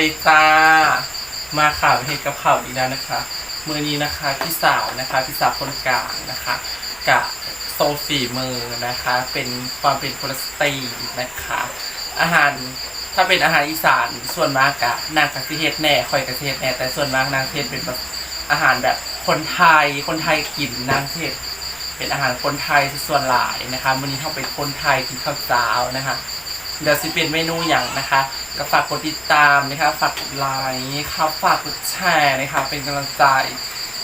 ดีจ้ามาข่าวเฮดกับข่าวอีกแล้วนะคะมือนี้นะคะพี่สาวนะคะพี่สาวคนกลางนะคะกับโซฟีมือนะคะ เป็นความเป็นคนสตรีนะคะ อาหารถ้าเป็นอาหารอีสานส่วนมากกะนางกะสิเฮ็ดแน่คอยกะสิเฮ็ดแน่แต่ส่วนมากนางเทศเป็นแบบอาหารแบบคนไทยคนไทยกินนางเทศเป็นอาหารคนไทยส่วนหลายนะคะมื้อนี้เขาเป็นคนไทยกินข้าวเจ้านะคะ เดี๋ยวสิเป็นเมนูอย่างนะคะก็ฝากกดติดตามนะคะฝากกดไลค์ครับฝากกดแชร์นะคะเป็นกำลังใจ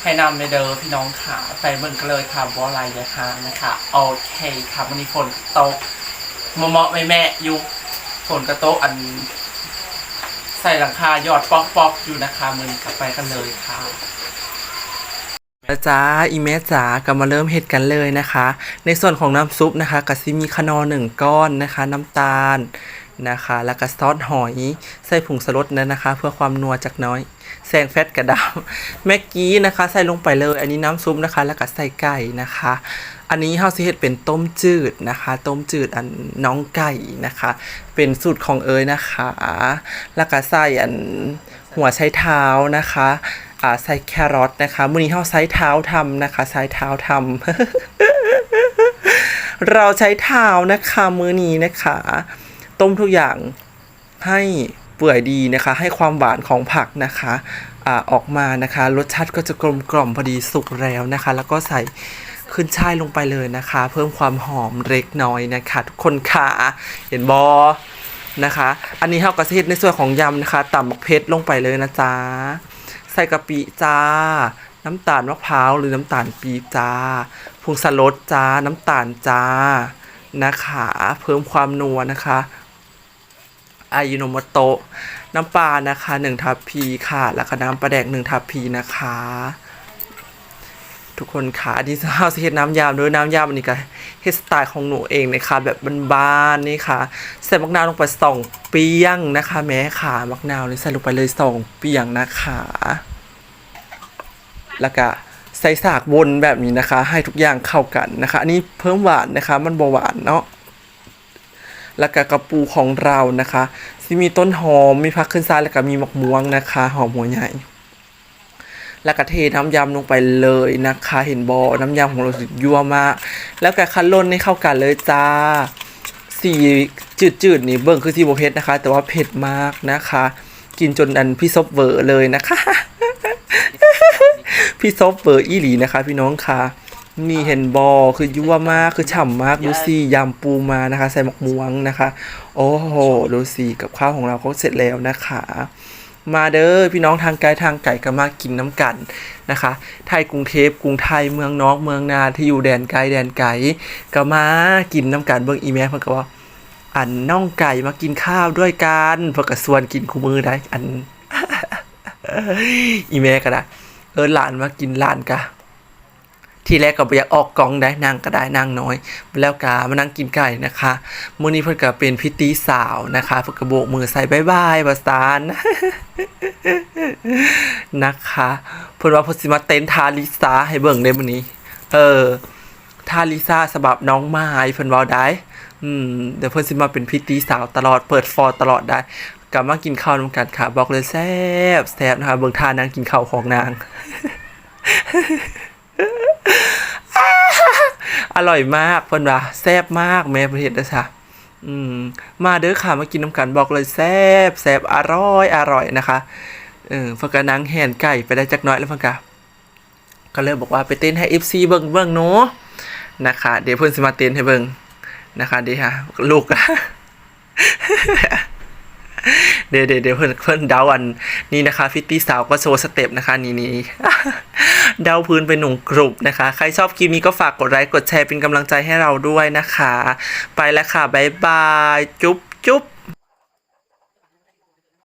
ให้นำในเด้อพี่น้องค่ะไปเบิ่งกันเลยค่ะว่าอไรนะคะนะคะโอเคค่ะวันนี้ฝนตกมะเมาะแม่แม่ยุคฝนกระโตอัน ใส่หลังคายอดป๊อกป๊อกๆอยู่นะคะมือนกลับไปกันเลยค่ะ จ้าอีเมจ๋าก็มาเริ่มเห็ดกันเลยนะคะ ในส่วนของน้ำซุปนะคะกะซิมีขนอหนึ่งก้อนนะคะ น้ำตาลนะคะ แล้วก็ซอสหอยใส่ผงสลดนะนะคะ เพื่อความนัวจากน้อยแซงแฟตกระดาวแม็กกี้นะคะ ใส่ลงไปเลย อันนี้น้ำซุปนะคะ แล้วก็ใส่ไก่นะคะ อันนี้เฮาสิเฮ็ดเป็นต้มจืดนะคะ ต้มจืดอันน้องไก่นะคะ เป็นสูตรของเอ๋ยนะคะ แล้วก็ใส่อันหัวไชเท้านะคะ อ่าใส่แครอทนะคะมื้อนี้เฮาใช้เท้าทำนะคะใช้เท้าทำเราใช้เท้านะคะมื้อนี้นะคะ ต้มทุกอย่างให้เปื่อยดีนะคะ ให้ความหวานของผักนะคะอ่าออกมานะคะ รสชาติก็จะกลมกล่อมพอดีสุกแล้วนะคะ แล้วก็ใส่ขึ้นช่ายลงไปเลยนะคะ เพิ่มความหอมเล็กน้อยนะคะ ทุกคนค่ะเห็นบอนะคะ อันนี้เฮากระเทศในส่วนของยำนะคะต่ำบักเพชรลงไปเลยนะจ๊ะ ใส่กะปิจ้า น้ำตาลมะพร้าวหรือน้ำตาลปี๊บจ้าผงสลดจ้า น้ำตาลจ้า นะคะ เพิ่มความนัวนะคะอายุโนโมโตะน้ำปลานะคะหนึ่งทัพพีค่ะ แล้วก็น้ำปลาแดกหนึ่งทัพพีนะคะ ทุกคนค่ะอันนี้ข้าวสเฮ็ดน้ำยำด้วยน้ำยำอันนี้ก็เฮสไตล์ของหนูเองนะคะแบบบ้านๆนี่ค่ะใส่มะนาวลงไปสองเปียงนะคะ แม่ค่ะมะนาวนี่ใส่ลงไปเลยสองเปียงนะคะแล้วก็ใส่สากวนแบบนี้นะคะ ให้ทุกอย่างเข้ากันนะคะ อันนี้เพิ่มหวานนะคะ มันบ่หวานเนาะแล้วก็กระปูของเรานะคะสิมีต้นหอมมีผักขึ้นซ้ายแล้วก็มีมะม่วงนะคะ หอมหัวใหญ่ แล้วก็เทน้ำยำลงไปเลยนะคะเห็นบอน้ำยำของเราสุดยั่วมาก แล้วก็คั้นล้นให้เข้ากันเลยจ้าสีจืดๆนี่เบิ่งคือสีโบเผ็ดนะคะ แต่ว่าเผ็ดมากนะคะ กินจนอันพี่ซบเวอร์เลยนะคะ พี่ซบเวอร์อีหลีนะคะ พี่น้องค่ะนี่เห็นบอคือยั่วมากคือฉ่ำมากดูสิยำปูมานะคะ ใส่หมกม่วงนะคะ โอ้โหดูสิกับข้าวของเราก็เสร็จแล้วนะคะ มาเด้อพี่น้องทางไกลทางไก่ก็มากินน้ำกันนะคะ ไทยกรุงเทพกรุงไทยเมืองนอกเมืองนาที่อยู่แดนไกลแดนไกลก็มากินน้ำกันเบื้องอีเมลเพิ่นก็ว่าอันน่องไก่มากินข้าวด้วยกันเพื่อกระสวนกินคู่มือได้อันอีเมลก็ได้เออหลานมากินหลานกะ ทีแรกก็บ่อยากออกกองได้นั่งก็ได้นั่งน้อย แล้วกามานั่งกินไก่นะคะมื้อนี้เพิ่นก็เป็นพิตีสาวนะคะเพิ่นก็โบกมือใส่บายบายบาสานนะคะเพิ่นว่าเพิ่นสิมาเต้นทาลิซาให้เบิ่งได้มื้อนี้ เออทาลิซาสำหรับน้องไม้เพิ่นเว้าได้อืมเดี๋ยวเพิ่นสิมาเป็นพิตีสาวตลอดเปิดฟอร์ตลอดได้กลับมากินข้าวนำกันค่ะ บอกเลยแซ่บแซ่บนะคะเบิ่งทานางกินข้าวของนาง อร่อยมากเพิ่นว่าแซ่บมากแม่ประเทศนะจ๊ะอืมมาเด้อค่ะมากินน้ำกันบอกเลยแซ่บแซ่บอร่อยอร่อยนะคะเออเพิ่นก็นั่งแห่นไก่ไปได้จักน้อยแล้วเพิ่นก็ก็เลยบอกว่าไปเต้นให้ FC เบิ่งเบิ่งเนาะนะคะ เดี๋ยวเพิ่นสิมาเต้นให้เบิ่งนะคะดีค่ะลูกเดี๋ยวเดี๋ยวเดี๋ยวเพิ่นเพิ่นเดาอันนี่นะคะ ฟิตตี้สาวก็โชว์สเต็ปนะคะ นี่นี่ เดาพื้นเป็นหนุ่มกรุบนะคะ ใครชอบคลิปนี้ก็ฝากกดไลค์กดแชร์เป็นกำลังใจให้เราด้วยนะคะ ไปแล้วค่ะ บ๊ายบาย จุ๊บจุ๊บ